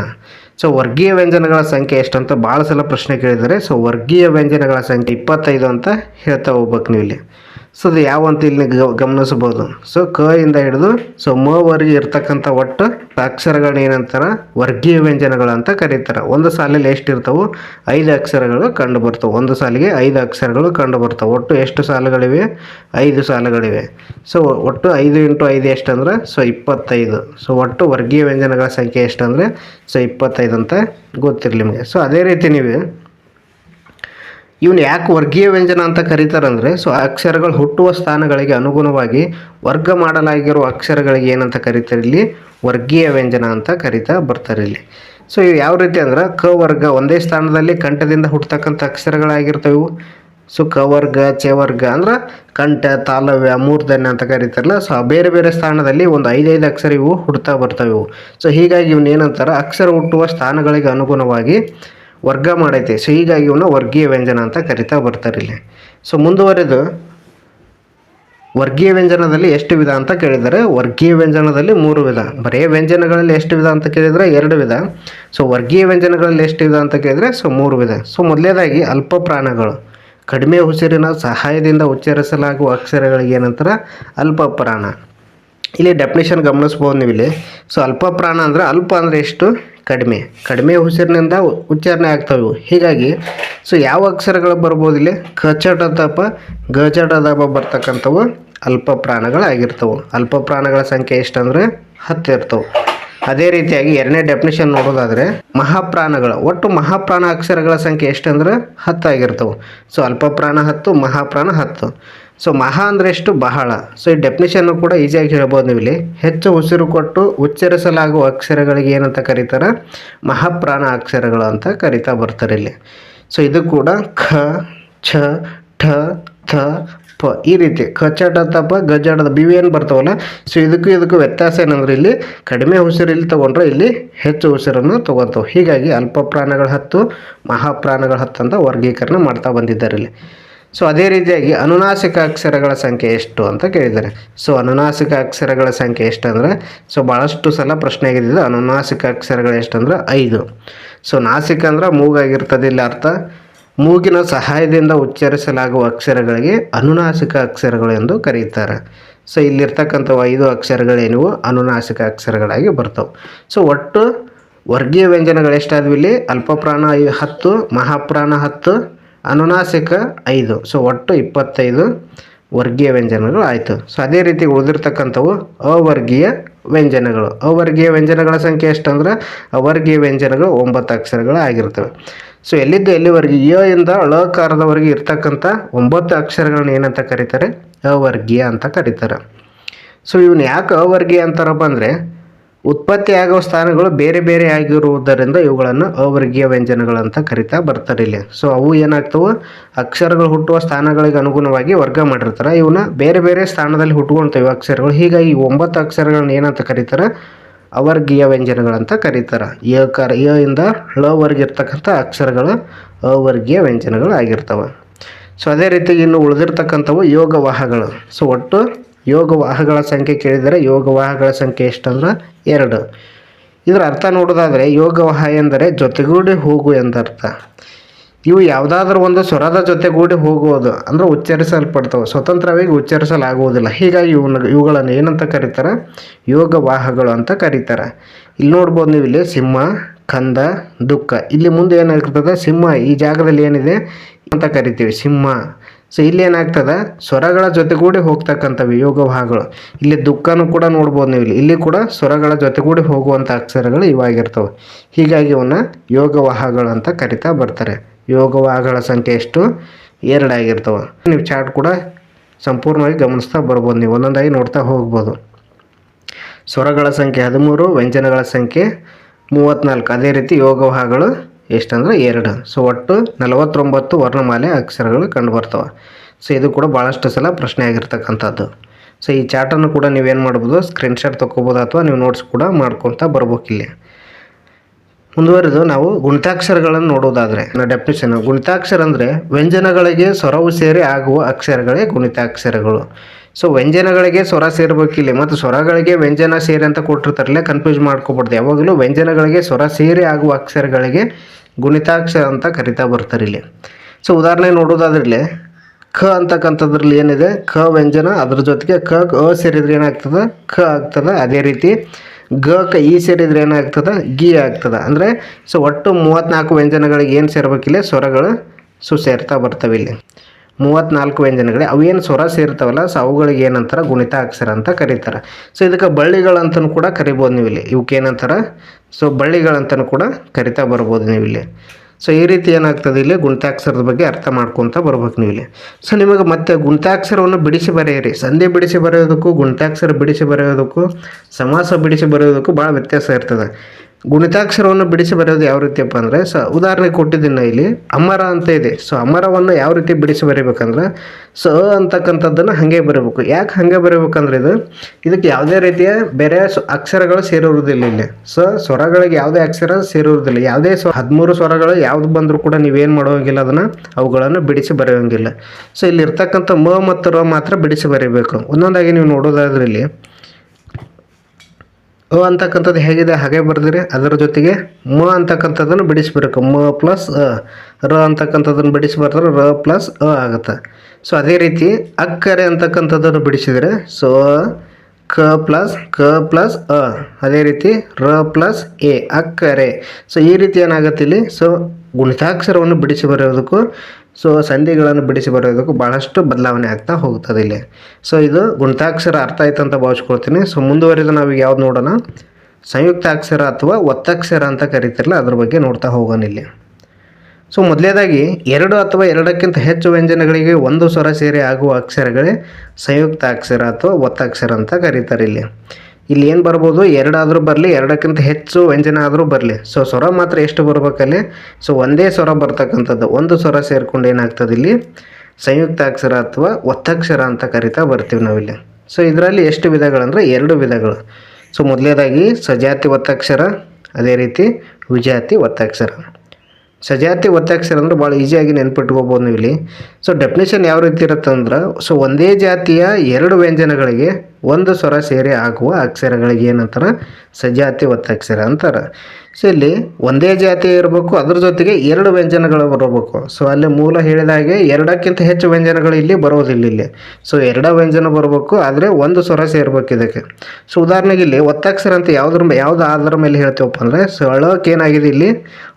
ಸೊ ವರ್ಗೀಯ ವ್ಯಂಜನಗಳ ಸಂಖ್ಯೆ ಎಷ್ಟಂತ ಭಾಳ ಸಲ ಪ್ರಶ್ನೆ ಕೇಳಿದರೆ ಸೊ ವರ್ಗೀಯ ವ್ಯಂಜನಗಳ ಸಂಖ್ಯೆ ಇಪ್ಪತ್ತೈದು ಅಂತ ಹೇಳ್ತಾ ಹೋಗ್ಬೇಕು ನೀವು ಇಲ್ಲಿ ಸೊ ಅದು ಯಾವ ಅಂತ ಇಲ್ಲಿ ಗಮನಿಸಬಹುದು. ಸೊ ಕ ಇಂದ ಹಿಡಿದು, ಸೊ ಮ ವರೆಗೆ ಇರ್ತಕ್ಕಂಥ ಒಟ್ಟು ಅಕ್ಷರಗಳನ್ನ ಏನಂತಾರ? ವರ್ಗೀಯ ವ್ಯಂಜನಗಳು ಅಂತ ಕರೀತಾರೆ. ಒಂದು ಸಾಲಲ್ಲಿ ಎಷ್ಟು ಇರ್ತಾವೆ? ಐದು ಅಕ್ಷರಗಳು ಕಂಡು ಬರ್ತವೆ ಒಂದು ಸಾಲಿಗೆ ಐದು ಅಕ್ಷರಗಳು ಕಂಡು ಬರ್ತವೆ ಒಟ್ಟು ಎಷ್ಟು ಸಾಲುಗಳಿವೆ? ಐದು ಸಾಲುಗಳಿವೆ. ಸೊ ಒಟ್ಟು ಐದು ಇಂಟು ಐದು ಎಷ್ಟಂದ್ರೆ? ಸೊ ಇಪ್ಪತ್ತೈದು. ಸೊ ಒಟ್ಟು ವರ್ಗೀಯ ವ್ಯಂಜನಗಳ ಸಂಖ್ಯೆ ಎಷ್ಟಂದರೆ? ಸೊ ಇಪ್ಪತ್ತೈದು ಅಂತ ಗೊತ್ತಿರಲಿ ನಿಮಗೆ. ಸೊ ಅದೇ ರೀತಿ ನೀವು ಇವನು ಯಾಕೆ ವರ್ಗೀಯ ವ್ಯಂಜನ ಅಂತ ಕರೀತಾರಂದ್ರೆ ಸೊ ಅಕ್ಷರಗಳು ಹುಟ್ಟುವ ಸ್ಥಾನಗಳಿಗೆ ಅನುಗುಣವಾಗಿ ವರ್ಗ ಮಾಡಲಾಗಿರುವ ಅಕ್ಷರಗಳಿಗೆ ಏನಂತ ಕರೀತಾರೆ ಇಲ್ಲಿ? ವರ್ಗೀಯ ವ್ಯಂಜನ ಅಂತ ಕರಿತಾ ಬರ್ತಾರೆ ಇಲ್ಲಿ. ಸೊ ಇವು ಯಾವ ರೀತಿ ಅಂದ್ರೆ, ಕ ವರ್ಗ ಒಂದೇ ಸ್ಥಾನದಲ್ಲಿ ಕಂಠದಿಂದ ಹುಟ್ಟತಕ್ಕಂಥ ಅಕ್ಷರಗಳಾಗಿರ್ತವೆ ಇವು. ಸೊ ಕ ವರ್ಗ, ಚ ವರ್ಗ ಅಂದ್ರೆ ಕಂಠ, ತಾಲವ್ಯ, ಮೂರ್ಧನ್ಯ ಅಂತ ಕರೀತಾರಲ್ಲ ಸೊ ಬೇರೆ ಬೇರೆ ಸ್ಥಾನದಲ್ಲಿ ಒಂದು ಐದೈದು ಅಕ್ಷರ ಇವು ಹುಡ್ತಾ ಬರ್ತವೆ ಇವು. ಸೊ ಹೀಗಾಗಿ ಇವನ್ನೇನಂತಾರೆ ಅಕ್ಷರ ಹುಟ್ಟುವ ಸ್ಥಾನಗಳಿಗೆ ಅನುಗುಣವಾಗಿ ವರ್ಗ ಮಾಡೈತೆ. ಸೊ ಹೀಗಾಗಿ ಇವನ್ನ ವರ್ಗೀಯ ವ್ಯಂಜನ ಅಂತ ಕರಿತಾ ಬರ್ತಾರೆ ಇಲ್ಲಿ. ಸೊ ಮುಂದುವರೆದು ವರ್ಗೀಯ ವ್ಯಂಜನದಲ್ಲಿ ಎಷ್ಟು ವಿಧ ಅಂತ ಕೇಳಿದರೆ, ವರ್ಗೀಯ ವ್ಯಂಜನದಲ್ಲಿ ಮೂರು ವಿಧ. ಬರೀ ವ್ಯಂಜನಗಳಲ್ಲಿ ಎಷ್ಟು ವಿಧ ಅಂತ ಕೇಳಿದರೆ ಎರಡು ವಿಧ. ಸೊ ವರ್ಗೀಯ ವ್ಯಂಜನಗಳಲ್ಲಿ ಎಷ್ಟು ವಿಧ ಅಂತ ಕೇಳಿದರೆ ಸೊ ಮೂರು ವಿಧ. ಸೊ ಮೊದಲನೇದಾಗಿ ಅಲ್ಪ ಪ್ರಾಣಗಳು. ಕಡಿಮೆ ಉಸಿರಿನ ಸಹಾಯದಿಂದ ಉಚ್ಚರಿಸಲಾಗುವ ಅಕ್ಷರಗಳಿಗೆ ಏನಂತಾರೆ? ಅಲ್ಪ ಪ್ರಾಣ. ಇಲ್ಲಿ ಡೆಫಿನೇಷನ್ ಗಮನಿಸ್ಬೋದು ನೀವು ಇಲ್ಲಿ ಸೊ ಅಲ್ಪ ಪ್ರಾಣ ಅಂದರೆ ಅಲ್ಪ ಅಂದರೆ ಎಷ್ಟು? ಕಡಿಮೆ. ಕಡಿಮೆ ಉಸಿರಿನಿಂದ ಉಚ್ಚಾರಣೆ ಆಗ್ತವೆ ಹೀಗಾಗಿ ಸೊ ಯಾವ ಅಕ್ಷರಗಳು ಬರ್ಬೋದು ಇಲ್ಲಿ? ಕಚಟ ತಪ ಗಚಟ ದಪ ಬರ್ತಕ್ಕಂಥವು ಅಲ್ಪ ಪ್ರಾಣಗಳಾಗಿರ್ತವೆ. ಅಲ್ಪ ಪ್ರಾಣಗಳ ಸಂಖ್ಯೆ ಎಷ್ಟಂದರೆ ಹತ್ತು ಇರ್ತವೆ. ಅದೇ ರೀತಿಯಾಗಿ ಎರಡನೇ ಡೆಫಿನೇಷನ್ ನೋಡೋದಾದರೆ, ಮಹಾಪ್ರಾಣಗಳು. ಒಟ್ಟು ಮಹಾಪ್ರಾಣ ಅಕ್ಷರಗಳ ಸಂಖ್ಯೆ ಎಷ್ಟಂದ್ರೆ ಹತ್ತು ಆಗಿರ್ತವೆ. ಸೊ ಅಲ್ಪ ಪ್ರಾಣ ಹತ್ತು, ಮಹಾಪ್ರಾಣ ಹತ್ತು. ಸೊ ಮಹಾ ಅಂದರೆ ಎಷ್ಟು? ಬಹಳ. ಸೊ ಈ ಡೆಫಿನೇಷನ್ನು ಕೂಡ ಈಸಿಯಾಗಿ ಹೇಳ್ಬೋದು ನೀವು ಇಲ್ಲಿ ಹೆಚ್ಚು ಉಸಿರು ಕೊಟ್ಟು ಉಚ್ಚರಿಸಲಾಗುವ ಅಕ್ಷರಗಳಿಗೆ ಏನಂತ ಕರೀತಾರೆ? ಮಹಾಪ್ರಾಣ ಅಕ್ಷರಗಳು ಅಂತ ಕರಿತಾ ಬರ್ತಾರೆ ಇಲ್ಲಿ. ಸೊ ಇದು ಕೂಡ ಖ ಛ, ಠ, ಥ, ಪ ಈ ರೀತಿ. ಕಚಟ ತಪ ಬಿ ಬಿವಿ ಏನು ಬರ್ತಾವಲ್ಲ? ಸೊ ಇದಕ್ಕೂ ಇದಕ್ಕೂ ವ್ಯತ್ಯಾಸ ಏನಂದ್ರೆ ಇಲ್ಲಿ ಕಡಿಮೆ ಉಸಿರು ಇಲ್ಲಿ ತೊಗೊಂಡ್ರೆ ಇಲ್ಲಿ ಹೆಚ್ಚು ಉಸಿರನ್ನು ತೊಗೊತಾವೆ ಹೀಗಾಗಿ ಅಲ್ಪ ಪ್ರಾಣಗಳ ಹತ್ತು, ಮಹಾಪ್ರಾಣಗಳ ಹತ್ತು ಅಂತ ವರ್ಗೀಕರಣ ಮಾಡ್ತಾ ಬಂದಿದ್ದಾರೆ ಇಲ್ಲಿ. ಸೊ ಅದೇ ರೀತಿಯಾಗಿ ಅನುನಾಸಿಕ ಅಕ್ಷರಗಳ ಸಂಖ್ಯೆ ಎಷ್ಟು ಅಂತ ಕೇಳಿದ್ದಾರೆ. ಸೊ ಅನುನಾಸಿಕ ಅಕ್ಷರಗಳ ಸಂಖ್ಯೆ ಎಷ್ಟಂದರೆ ಸೊ ಭಾಳಷ್ಟು ಸಲ ಪ್ರಶ್ನೆ ಆಗಿದ್ದು ಅನುನಾಸಿಕ ಅಕ್ಷರಗಳು ಎಷ್ಟಂದ್ರೆ ಐದು. ಸೊ ನಾಸಿಕ ಅಂದ್ರೆ ಮೂಗಾಗಿರ್ತದೆ ಇಲ್ಲಿ ಅರ್ಥ. ಮೂಗಿನ ಸಹಾಯದಿಂದ ಉಚ್ಚರಿಸಲಾಗುವ ಅಕ್ಷರಗಳಿಗೆ ಅನುನಾಸಿಕ ಅಕ್ಷರಗಳು ಎಂದು ಕರೆಯುತ್ತಾರೆ ಸೊ ಇಲ್ಲಿರ್ತಕ್ಕಂಥ ಐದು ಅಕ್ಷರಗಳೇನಿವು ಅನುನಾಸಿಕ ಅಕ್ಷರಗಳಾಗಿ ಬರ್ತವೆ. ಸೊ ಒಟ್ಟು ವರ್ಗೀಯ ವ್ಯಂಜನಗಳು ಎಷ್ಟಾದ್ವಿ ಇಲ್ಲಿ? ಅಲ್ಪಪ್ರಾಣ ಐ ಹತ್ತು, ಮಹಾಪ್ರಾಣ ಹತ್ತು ಅನುನಾಸಿಕ ಐದು. ಸೊ ಒಟ್ಟು ಇಪ್ಪತ್ತೈದು ವರ್ಗೀಯ ವ್ಯಂಜನಗಳು ಆಯಿತು. ಸೊ ಅದೇ ರೀತಿ ಉಳಿದಿರ್ತಕ್ಕಂಥವು ಅವರ್ಗೀಯ ವ್ಯಂಜನಗಳು. ಅವರ್ಗೀಯ ವ್ಯಂಜನಗಳ ಸಂಖ್ಯೆ ಎಷ್ಟಂದ್ರೆ ಅವರ್ಗೀಯ ವ್ಯಂಜನಗಳು ಒಂಬತ್ತು ಅಕ್ಷರಗಳು ಆಗಿರ್ತವೆ. ಸೊ ಎಲ್ಲಿದ್ದು ಎಲ್ಲಿವರೆಗೆ? ಯ ಇಂದ ಳಕಾರದವರೆಗೆ ಇರ್ತಕ್ಕಂಥ ಒಂಬತ್ತು ಅಕ್ಷರಗಳನ್ನ ಏನಂತ ಕರೀತಾರೆ? ಅವರ್ಗೀಯ ಅಂತ ಕರೀತಾರೆ. ಸೊ ಇವನು ಯಾಕೆ ಅವರ್ಗೀಯ ಅಂತಾರಪ್ಪ ಅಂದರೆ ಉತ್ಪತ್ತಿ ಆಗುವ ಸ್ಥಾನಗಳು ಬೇರೆ ಬೇರೆ ಆಗಿರುವುದರಿಂದ ಇವುಗಳನ್ನು ಅವರ್ಗೀಯ ವ್ಯಂಜನಗಳು ಅಂತ ಕರಿತಾ ಬರ್ತಾರೆ ಇಲ್ಲಿ. ಸೊ ಅವು ಏನಾಗ್ತವೆ? ಅಕ್ಷರಗಳು ಹುಟ್ಟುವ ಸ್ಥಾನಗಳಿಗೆ ಅನುಗುಣವಾಗಿ ವರ್ಗ ಮಾಡಿರ್ತಾರೆ. ಇವನ್ನ ಬೇರೆ ಬೇರೆ ಸ್ಥಾನದಲ್ಲಿ ಹುಟ್ಕೊಳ್ತವೆ ಅಕ್ಷರಗಳು. ಹೀಗಾಗಿ ಈ ಒಂಬತ್ತು ಅಕ್ಷರಗಳನ್ನ ಏನಂತ ಕರೀತಾರೆ? ಅವರ್ಗೀಯ ವ್ಯಂಜನಗಳಂತ ಕರೀತಾರೆ. ಕರ್ ಯ ಇಂದ ಳವರೆಗೆ ಇರ್ತಕ್ಕಂಥ ಅಕ್ಷರಗಳು ಅವರ್ಗೀಯ ವ್ಯಂಜನಗಳು ಆಗಿರ್ತವೆ ಸೊ ಅದೇ ರೀತಿ ಇನ್ನು ಉಳಿದಿರ್ತಕ್ಕಂಥವು ಯೋಗವಾಹಗಳು. ಸೊ ಒಟ್ಟು ಯೋಗವಾಹಗಳ ಸಂಖ್ಯೆ ಕೇಳಿದರೆ ಯೋಗವಾಹಗಳ ಸಂಖ್ಯೆ ಎಷ್ಟಂದ್ರೆ? ಎರಡು. ಇದರ ಅರ್ಥ ನೋಡೋದಾದರೆ ಯೋಗವಾಹ ಎಂದರೆ ಜೊತೆಗೂಡಿ ಹೋಗು ಎಂದರ್ಥ. ಇವು ಯಾವುದಾದ್ರೂ ಒಂದು ಸ್ವರದ ಜೊತೆಗೂಡಿ ಹೋಗುವುದು, ಅಂದರೆ ಉಚ್ಚರಿಸಲ್ಪಡ್ತವೆ. ಸ್ವತಂತ್ರವಾಗಿ ಉಚ್ಚರಿಸಲಾಗುವುದಿಲ್ಲ. ಹೀಗಾಗಿ ಇವನ್ನ ಇವುಗಳನ್ನು ಏನಂತ ಕರೀತಾರೆ? ಯೋಗವಾಹಗಳು ಅಂತ ಕರೀತಾರೆ. ಇಲ್ಲಿ ನೋಡ್ಬೋದು ನೀವು ಇಲ್ಲಿ ಸಿಂಹ, ಕಂದ, ದುಃಖ. ಇಲ್ಲಿ ಮುಂದೆ ಏನಾಗಿರ್ತದೆ ಸಿಂಹ ಈ ಜಾಗದಲ್ಲಿ ಏನಿದೆ ಅಂತ ಕರಿತೀವಿ. ಸಿಂಹ ಸೊ ಇಲ್ಲಿ ಏನಾಗ್ತದೆ? ಸ್ವರಗಳ ಜೊತೆಗೂಡಿ ಹೋಗ್ತಕ್ಕಂಥವು ಭಾಗಗಳು. ಇಲ್ಲಿ ದುಃಖನೂ ಕೂಡ ನೋಡ್ಬೋದು ನೀವು ಇಲ್ಲಿ ಇಲ್ಲಿ ಕೂಡ ಸ್ವರಗಳ ಜೊತೆಗೂಡಿ ಹೋಗುವಂಥ ಅಕ್ಷರಗಳು ಇವಾಗಿರ್ತವೆ. ಹೀಗಾಗಿ ಇವನ್ನ ಯೋಗವಾಹಗಳು ಅಂತ ಕರಿತಾ ಬರ್ತಾರೆ. ಯೋಗವಾಹಗಳ ಸಂಖ್ಯೆ ಎಷ್ಟು? ಎರಡಾಗಿರ್ತವೆ ನೀವು ಚಾರ್ಟ್ ಕೂಡ ಸಂಪೂರ್ಣವಾಗಿ ಗಮನಿಸ್ತಾ ಬರ್ಬೋದು. ನೀವು ಒಂದೊಂದಾಗಿ ನೋಡ್ತಾ ಹೋಗ್ಬೋದು. ಸ್ವರಗಳ ಸಂಖ್ಯೆ ಹದಿಮೂರು, ವ್ಯಂಜನಗಳ ಸಂಖ್ಯೆ ಮೂವತ್ತ್ನಾಲ್ಕು ಅದೇ ರೀತಿ ಯೋಗವಾಹಗಳು ಎಷ್ಟಂದ್ರೆ ಎರಡು. ಸೊ ಒಟ್ಟು ನಲವತ್ತೊಂಬತ್ತು ವರ್ಣಮಾಲೆ ಅಕ್ಷರಗಳು ಕಂಡು ಬರ್ತವೆ ಸೊ ಇದು ಕೂಡ ಭಾಳಷ್ಟು ಸಲ ಪ್ರಶ್ನೆ ಆಗಿರ್ತಕ್ಕಂಥದ್ದು. ಸೊ ಈ ಚಾರ್ಟನ್ನು ಕೂಡ ನೀವೇನು ಮಾಡ್ಬೋದು ಸ್ಕ್ರೀನ್ಶಾಟ್ ತೊಗೋಬೋದು ಅಥವಾ ನೀವು ನೋಟ್ಸ್ ಕೂಡ ಮಾಡ್ಕೊತಾ ಬರ್ಬೇಕು ಇಲ್ಲಿ. ಮುಂದುವರೆದು ನಾವು ಗುಣಿತಾಕ್ಷರಗಳನ್ನು ನೋಡೋದಾದರೆ ಡೆಫಿನಿಷನ್ ಗುಣಿತಾಕ್ಷರ ಅಂದರೆ ವ್ಯಂಜನಗಳಿಗೆ ಸ್ವರವು ಸೇರಿ ಆಗುವ ಅಕ್ಷರಗಳೇ ಗುಣಿತಾಕ್ಷರಗಳು. ಸೊ ವ್ಯಂಜನಗಳಿಗೆ ಸ್ವರ ಸೇರ್ಬೇಕಿಲ್ಲ ಮತ್ತು ಸ್ವರಗಳಿಗೆ ವ್ಯಂಜನ ಸೇರಿ ಅಂತ ಕೊಟ್ಟಿರ್ತಾರಲ್ಲ ಕನ್ಫ್ಯೂಸ್ ಮಾಡ್ಕೋಬಾರ್ದು. ಯಾವಾಗಲೂ ವ್ಯಂಜನಗಳಿಗೆ ಸ್ವರ ಸೇರಿ ಆಗುವ ಅಕ್ಷರಗಳಿಗೆ ಗುಣಿತಾಕ್ಷರ ಅಂತ ಕರಿತಾ ಬರ್ತಾರೆ ಇಲ್ಲಿ. ಸೊ ಉದಾಹರಣೆ ನೋಡೋದಾದ್ರಲ್ಲಿ ಖ ಅಂತಕ್ಕಂಥದ್ರಲ್ಲಿ ಏನಿದೆ? ಕ ವ್ಯಂಜನ, ಅದ್ರ ಜೊತೆಗೆ ಕ ಅ ಸೇರಿದ್ರೆ ಏನಾಗ್ತದೆ? ಖ ಆಗ್ತದೆ. ಅದೇ ರೀತಿ ಗ, ಕ, ಈ ಸೇರಿದ್ರೆ ಏನಾಗ್ತದೆ? ಗಿ ಆಗ್ತದೆ. ಅಂದರೆ ಸೊ ಒಟ್ಟು ಮೂವತ್ತ್ನಾಲ್ಕು ವ್ಯಂಜನಗಳಿಗೆ ಏನು ಸೇರ್ಬೇಕಿಲ್ಲ? ಸ್ವರಗಳು ಸೊ ಸೇರ್ತಾ ಬರ್ತವೆ ಇಲ್ಲಿ. ಮೂವತ್ತ್ನಾಲ್ಕು ವ್ಯಂಜನಗಳೇ ಅವೇನು ಸ್ವರ ಸೇರ್ತಾವಲ್ಲ, ಸೊ ಅವುಗಳಿಗೆ ಏನಂತಾರೆ ಗುಣಿತ ಅಕ್ಷರ ಅಂತ ಕರೀತಾರೆ. ಸೊ ಇದಕ್ಕೆ ಬಳ್ಳಿಗಳಂತನೂ ಕೂಡ ಕರಿಬೋದು ನೀವು ಇಲ್ಲಿ ಇವಕ್ಕೆ ಏನಂತಾರೆ? ಸೊ ಬಳ್ಳಿಗಳಂತನೂ ಕೂಡ ಕರಿತಾ ಬರ್ಬೋದು ನೀವು ಇಲ್ಲಿ ಸೊ ಈ ರೀತಿ ಏನಾಗ್ತದೆ ಇಲ್ಲಿ? ಗುಣಿತಾಕ್ಷರದ ಬಗ್ಗೆ ಅರ್ಥ ಮಾಡ್ಕೊತ ಬರ್ಬೇಕು ನೀವು ಇಲ್ಲಿ ಸೊ ನಿಮಗೆ ಮತ್ತೆ ಗುಣಿತಾಕ್ಷರವನ್ನು ಬಿಡಿಸಿ ಬರೆಯಿರಿ. ಸಂಧಿ ಬಿಡಿಸಿ ಬರೆಯೋದಕ್ಕೂ, ಗುಣಿತಾಕ್ಷರ ಬಿಡಿಸಿ ಬರೆಯೋದಕ್ಕೂ, ಸಮಾಸ ಬಿಡಿಸಿ ಬರೆಯೋದಕ್ಕೂ ಭಾಳ ವ್ಯತ್ಯಾಸ ಇರ್ತದೆ. ಗುಣಿತಾಕ್ಷರವನ್ನು ಬಿಡಿಸಿ ಬರೆಯೋದು ಯಾವ ರೀತಿಯಪ್ಪ ಅಂದರೆ, ಸೊ, ಉದಾಹರಣೆ ಕೊಟ್ಟಿದ್ದೀನಿ ಇಲ್ಲಿ, ಅಮರ ಅಂತ ಇದೆ. ಸೊ ಅಮರವನ್ನು ಯಾವ ರೀತಿ ಬಿಡಿಸಿ ಬರೀಬೇಕಂದ್ರೆ, ಸ ಅಂತಕ್ಕಂಥದ್ದನ್ನು ಹಾಗೆ ಬರೀಬೇಕು. ಯಾಕೆ ಹಾಗೆ ಬರೀಬೇಕಂದ್ರೆ ಇದು, ಇದಕ್ಕೆ ಯಾವುದೇ ರೀತಿಯ ಬೇರೆ ಅಕ್ಷರಗಳು ಸೇರಿರುವುದಿಲ್ಲ ಇಲ್ಲಿ. ಸೊ, ಸ್ವರಗಳಿಗೆ ಯಾವುದೇ ಅಕ್ಷರ ಸೇರಿರುವುದಿಲ್ಲ. ಯಾವುದೇ ಸ್ವ, ಹದಿಮೂರು ಸ್ವರಗಳು ಯಾವ್ದು ಬಂದರೂ ಕೂಡ ನೀವೇನು ಮಾಡೋಂಗಿಲ್ಲ ಅದನ್ನು, ಅವುಗಳನ್ನು ಬಿಡಿಸಿ ಬರೆಯೋಂಗಿಲ್ಲ. ಸೊ ಇಲ್ಲಿ ಇರ್ತಕ್ಕಂಥ ಮ ಮತ್ತು ರ ಮಾತ್ರ ಬಿಡಿಸಿ ಬರೀಬೇಕು. ಒಂದೊಂದಾಗಿ ನೀವು ನೋಡೋದಾದ್ರೆ ಇಲ್ಲಿ ಅ ಅಂತಕ್ಕಂಥದ್ದು ಹೇಗಿದೆ, ಹಾಗೆ ಬರೆದಿರಿ. ಅದರ ಜೊತೆಗೆ ಮ ಅಂತಕ್ಕಂಥದ್ದನ್ನು ಬಿಡಿಸ್ಬೇಕು. ಮ ಪ್ಲಸ್ ಅ. ರ ಅಂತಕ್ಕಂಥದ್ದನ್ನು ಬಿಡಿಸ್ಬಾರ್ದ್ರೆ ರ ಪ್ಲಸ್ ಅ ಆಗುತ್ತೆ. ಸೊ, ಅದೇ ರೀತಿ ಅಕ್ಕರೆ ಅಂತಕ್ಕಂಥದ್ದನ್ನು ಬಿಡಿಸಿದರೆ, ಸೊ, ಕ ಪ್ಲಸ್ ಕ ಪ್ಲಸ್ ಅ. ಅದೇ ರೀತಿ ರ ಪ್ಲಸ್ ಎ, ಅಕ್ಕರೆ. ಸೊ, ಈ ರೀತಿ ಏನಾಗುತ್ತೆ ಇಲ್ಲಿ? ಸೊ, ಗುಣಿತಾಕ್ಷರವನ್ನು ಬಿಡಿಸಿ ಬರೆಯೋದಕ್ಕೂ ಸೊ ಸಂಧಿಗಳನ್ನು ಬಿಡಿಸಿ ಬರೋದಕ್ಕೂ ಭಾಳಷ್ಟು ಬದಲಾವಣೆ ಆಗ್ತಾ ಹೋಗ್ತದೆ ಇಲ್ಲಿ. ಸೊ ಇದು ಗುಣಿತಾಕ್ಷರ ಅರ್ಥ ಆಯ್ತು ಅಂತ ಭಾವಿಸ್ಕೊಳ್ತೀನಿ. ಸೊ ಮುಂದುವರೆದು ನಾವು ಯಾವ್ದು ನೋಡೋಣ? ಸಂಯುಕ್ತಾಕ್ಷರ ಅಥವಾ ಒತ್ತಕ್ಷರ ಅಂತ ಕರಿತಿರಲ್ಲ, ಅದ್ರ ಬಗ್ಗೆ ನೋಡ್ತಾ ಹೋಗೋಣ ಇಲ್ಲಿ. ಸೊ ಮೊದಲೇದಾಗಿ ಎರಡು ಅಥವಾ ಎರಡಕ್ಕಿಂತ ಹೆಚ್ಚು ವ್ಯಂಜನಗಳಿಗೆ ಒಂದು ಸ್ವರ ಸೇರಿ ಆಗುವ ಅಕ್ಷರಗಳೇ ಸಂಯುಕ್ತ ಅಕ್ಷರ ಅಥವಾ ಒತ್ತಕ್ಷರ ಅಂತ ಕರೀತಾರೆ ಇಲ್ಲಿ. ಇಲ್ಲಿ ಏನು ಬರ್ಬೋದು? ಎರಡಾದರೂ ಬರಲಿ, ಎರಡಕ್ಕಿಂತ ಹೆಚ್ಚು ವ್ಯಂಜನ ಆದರೂ ಬರಲಿ. ಸೊ ಸ್ವರ ಮಾತ್ರ ಎಷ್ಟು ಬರ್ಬೇಕಲ್ಲಿ? ಸೊ ಒಂದೇ ಸ್ವರ ಬರ್ತಕ್ಕಂಥದ್ದು, ಒಂದು ಸ್ವರ ಸೇರಿಕೊಂಡು ಏನಾಗ್ತದೆ ಇಲ್ಲಿ? ಸಂಯುಕ್ತಾಕ್ಷರ ಅಥವಾ ಒತ್ತಕ್ಷರ ಅಂತ ಕರಿತಾ ಬರ್ತೀವಿ ನಾವಿಲ್ಲಿ. ಸೊ ಇದರಲ್ಲಿ ಎಷ್ಟು ವಿಧಗಳಂದರೆ ಎರಡು ವಿಧಗಳು. ಸೊ ಮೊದಲನೇದಾಗಿ ಸಜಾತಿ ಒತ್ತಕ್ಷರ, ಅದೇ ರೀತಿ ವಿಜಾತಿ ಒತ್ತಕ್ಷರ. ಸಜಾತಿ ಒತ್ತಾಕ್ಷರ ಅಂದ್ರೆ ಭಾಳ ಈಸಿಯಾಗಿ ನೆನ್ಪಿಟ್ಕೋಬೋದು ನೀವು ಇಲ್ಲಿ. ಸೊ ಡೆಫಿನೇಷನ್ ಯಾವ ರೀತಿ ಇರುತ್ತೆ ಅಂದ್ರೆ ಸೊ ಒಂದೇ ಜಾತಿಯ ಎರಡು ವ್ಯಂಜನಗಳಿಗೆ ಒಂದು ಸ್ವರ ಸೇರಿ ಆಗುವ ಅಕ್ಷರಗಳಿಗೆ ಏನಂತಾರೆ? ಸಜಾತಿ ಒತ್ತಕ್ಷರ ಅಂತಾರೆ. ಸೊ ಇಲ್ಲಿ ಒಂದೇ ಜಾತಿ ಇರಬೇಕು, ಅದ್ರ ಜೊತೆಗೆ ಎರಡು ವ್ಯಂಜನಗಳು ಬರಬೇಕು. ಸೊ ಅಲ್ಲಿ ಮೂಲ ಹೇಳಿದ ಹಾಗೆ ಎರಡಕ್ಕಿಂತ ಹೆಚ್ಚು ವ್ಯಂಜನಗಳು ಇಲ್ಲಿ ಬರೋದಿಲ್ಲ ಇಲ್ಲಿ. ಸೊ ಎರಡ ವ್ಯಂಜನ ಬರಬೇಕು, ಆದರೆ ಒಂದು ಸ್ವರ ಸೇರ್ಬೇಕು ಇದಕ್ಕೆ. ಸೊ ಉದಾಹರಣೆಗೆ ಇಲ್ಲಿ ಒತ್ತಕ್ಷರ ಅಂತ ಯಾವುದ್ರ ಯಾವ್ದು ಆಧಾರ ಮೇಲೆ ಹೇಳ್ತೇವಪ್ಪ ಅಂದರೆ, ಸೊ ಏನಾಗಿದೆ ಇಲ್ಲಿ?